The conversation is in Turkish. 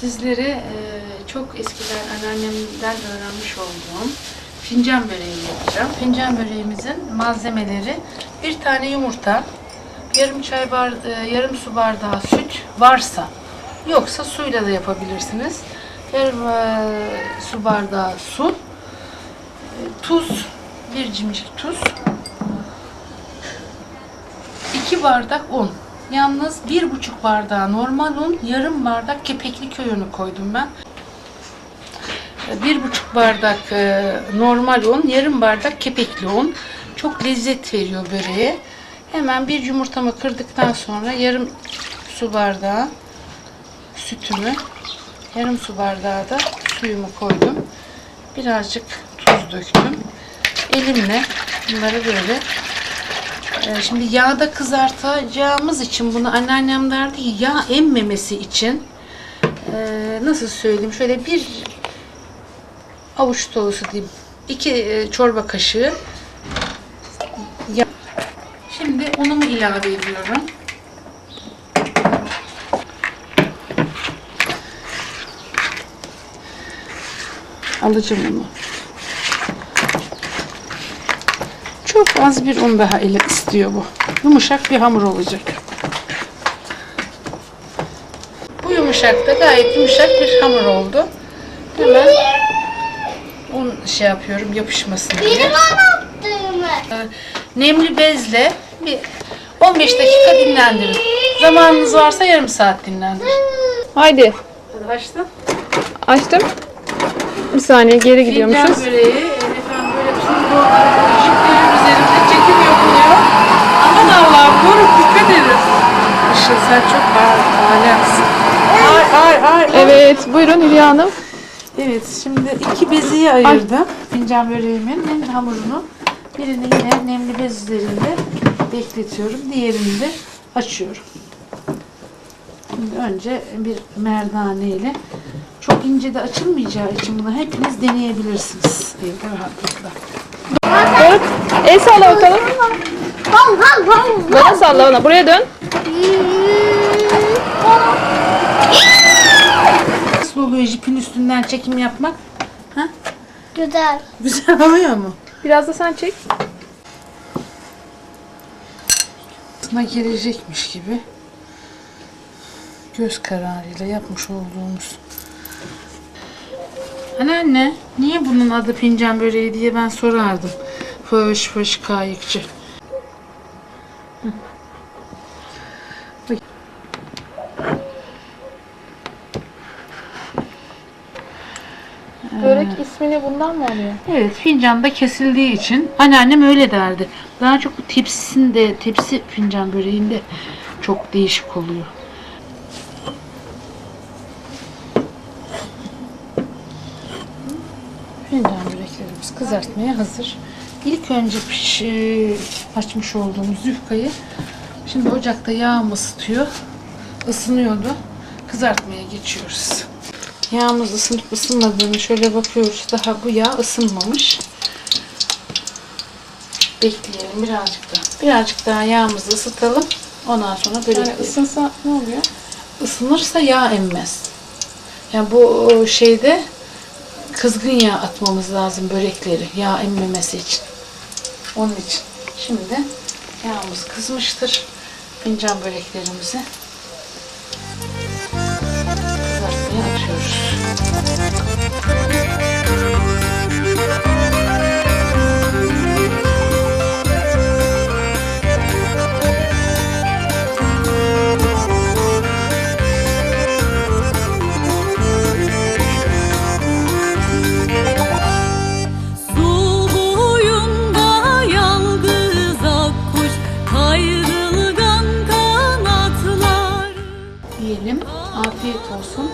Sizlere e, çok eskiden anneannemden öğrenmiş olduğum fincan böreği yapacağım. Fincan böreğimizin malzemeleri bir tane yumurta, yarım çay bar, e, yarım su bardağı süt varsa, yoksa suyla da yapabilirsiniz. Yarım e, su bardağı su, e, tuz, bir cimcik tuz, 2 bardak un. Yalnız bir buçuk bardağı normal un, yarım bardak kepekli köy unu koydum ben. Bir buçuk bardak e, normal un, yarım bardak kepekli un. Çok lezzet veriyor böreğe. Hemen bir yumurtamı kırdıktan sonra yarım su bardağı sütümü, yarım su bardağı da suyumu koydum. Birazcık tuz döktüm. Elimle bunları böyle Şimdi yağda kızartacağımız için bunu anneannem derdi ki yağ emmemesi için ee, nasıl söyleyeyim şöyle bir avuç dolusu diyeyim iki e, çorba kaşığı yağ. Şimdi unumu ilave ediyorum. Alacağım unu. Çok az bir un daha ile istiyor bu. Yumuşak bir hamur olacak. Bu yumuşakta gayet yumuşak bir hamur oldu. Hemen un şey yapıyorum yapışmasın diye. Benim anlattığımı. Ee, Nemli bezle bir 15 dakika dinlendirin. Zamanınız varsa yarım saat dinlendirin. Haydi Hadi açtım. açtım. Bir saniye geri gidiyormuşuz. Fincan böreği, efendim böyle tüm bu ışıkların üzerinde çekim yapılıyor. Aman Allah'ım koruk dikkat edin. Işıl sen çok alemsin. Ay ay ay. Evet buyurun Hülya Hanım. Evet şimdi iki beziye ayırdım. Fincan böreğimin hamurunu. Birini yine nemli bez üzerinde bekletiyorum. Diğerini de açıyorum. Şimdi önce bir merdane ile çok ince de açılmayacağı için bunu hepiniz deneyebilirsiniz. Evde rahatlıkla. Doruk el salla bakalım. Ham ham. Bana salla bana. Buraya dön. Nasıl oluyor jipin üstünden çekim yapmak? Ha? Güzel. Güzel oluyor mu? Biraz da sen çek. Aklına gelecekmiş gibi göz kararıyla yapmış olduğumuz. Anneanne, niye bunun adı fincan böreği diye ben sorardım. Fış fış kayıkçı. Börek ismini bundan mı alıyor? Evet, fincanda kesildiği için anneannem öyle derdi. Daha çok bu tepsisinde, tepsi fincan böreğinde çok değişik oluyor. Fincan böreklerimiz kızartmaya hazır. İlk önce piş, e, açmış olduğumuz yufkayı şimdi ocakta yağım ısıtıyor. Isınıyordu. Kızartmaya geçiyoruz. Yağımız ısınıp ısınmadığını şöyle bakıyoruz. Daha bu yağ ısınmamış. Bekleyelim birazcık daha. Birazcık daha yağımızı ısıtalım. Ondan sonra böyle Yani ısınsa ne oluyor? ısınırsa yağ emmez. Yani bu şeyde kızgın yağ atmamız lazım börekleri yağ emmemesi için. Onun için. Şimdi yağımız kızmıştır. Fincan böreklerimizi Yiyelim. Afiyet olsun.